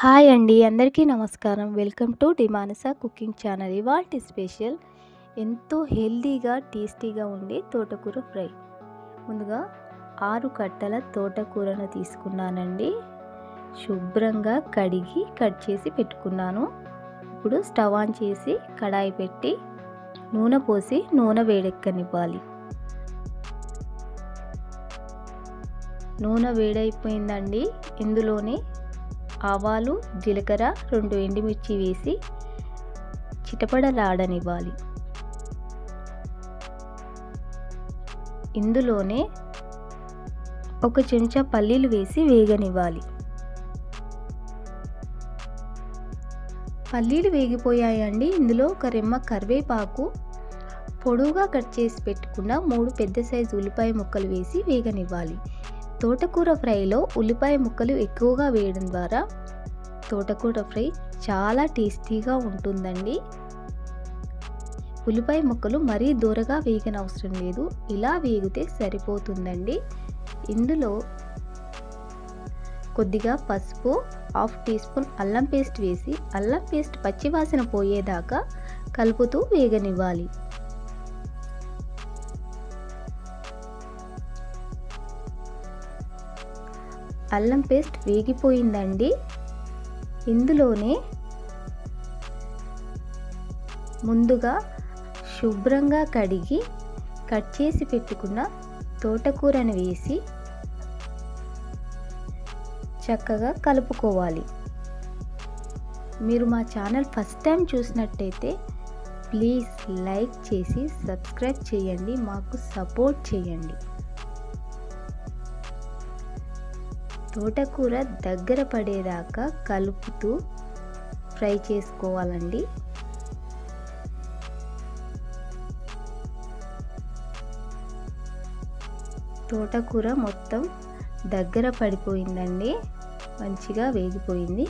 Hi అండి అందరికీ నమస్కారం. వెల్కమ్ టు డిమానస కుకింగ్ ఛానల్. ఇవాటి స్పెషల్ ఎంతో హెల్దీగా టేస్టీగా ఉండే తోటకూర ఫ్రై. ముందుగా ఆరు కట్టల తోటకూరను తీసుకున్నానండి. శుభ్రంగా కడిగి కట్ చేసి పెట్టుకున్నాను. ఇప్పుడు స్టవ్ ఆన్ చేసి కడాయి పెట్టి నూనె పోసి నూనె వేడెక్కనివ్వాలి. నూనె వేడైపోయిందండి. ఇందులోనే ఆవాలు జీలకర్ర రెండు ఎండుమిర్చి వేసి చిటపడలాడనివ్వాలి. ఇందులోనే ఒక చెంచా పల్లీలు వేసి వేగనివ్వాలి. పల్లీలు వేగిపోయాయండి. ఇందులో ఒక రెమ్మ కరివేపాకు పొడవుగా కట్ చేసి పెట్టుకున్న మూడు పెద్ద సైజు ఉల్లిపాయ ముక్కలు వేసి వేగనివ్వాలి. తోటకూర ఫ్రైలో ఉల్లిపాయ ముక్కలు ఎక్కువగా వేయడం ద్వారా తోటకూర ఫ్రై చాలా టేస్టీగా ఉంటుందండి. ఉల్లిపాయ ముక్కలు మరీ దూరగా వేగనవసరం లేదు. ఇలా వేగితే సరిపోతుందండి. ఇందులో కొద్దిగా పసుపు హాఫ్ టీ స్పూన్ అల్లం పేస్ట్ వేసి అల్లం పేస్ట్ పచ్చివాసన పోయేదాకా కలుపుతూ వేగనివ్వాలి. అల్లం పేస్ట్ వేగిపోయిందండి. ఇందులోనే ముందుగా శుభ్రంగా కడిగి కట్ చేసి పెట్టుకున్న తోటకూరను వేసి చక్కగా కలుపుకోవాలి. మీరు మా ఛానల్ ఫస్ట్ టైం చూసినట్టయితే ప్లీజ్ లైక్ చేసి సబ్స్క్రైబ్ చేయండి. మాకు సపోర్ట్ చేయండి. తోటకూర దగ్గర పడేదాకా కలుపుతూ ఫ్రై చేసుకోవాలండి. తోటకూర మొత్తం దగ్గర పడిపోయిందండి. మంచిగా వేగిపోయింది.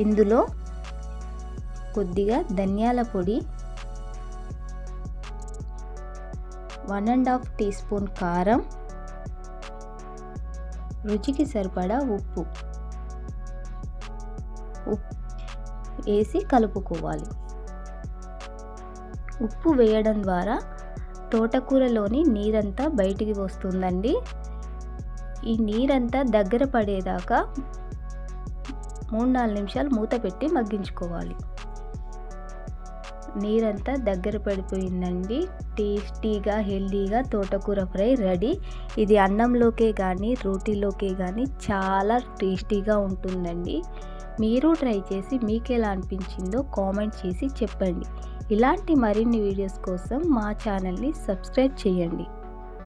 ఇందులో కొద్దిగా ధనియాల పొడి one and half teaspoon కారం రుచికి సరిపడా ఉప్పు. వేసి కలుపుకోవాలి. ఉప్పు వేయడం ద్వారా తోటకూరలోని నీరంతా బయటికి వస్తుందండి. ఈ నీరంతా దగ్గర పడేదాకా మూడు నాలుగు నిమిషాలు మూత పెట్టి మగ్గించుకోవాలి. నీరంతా దగ్గర పడిపోయిందండి. టేస్టీగా హెల్దీగా తోటకూర ఫ్రై రెడీ. ఇది అన్నంలోకే కానీ రోటీలోకే కానీ చాలా టేస్టీగా ఉంటుందండి. మీరు ట్రై చేసి మీకు ఎలా అనిపించిందో కామెంట్ చేసి చెప్పండి. ఇలాంటి మరిన్ని వీడియోస్ కోసం మా ఛానల్ని సబ్స్క్రైబ్ చేయండి.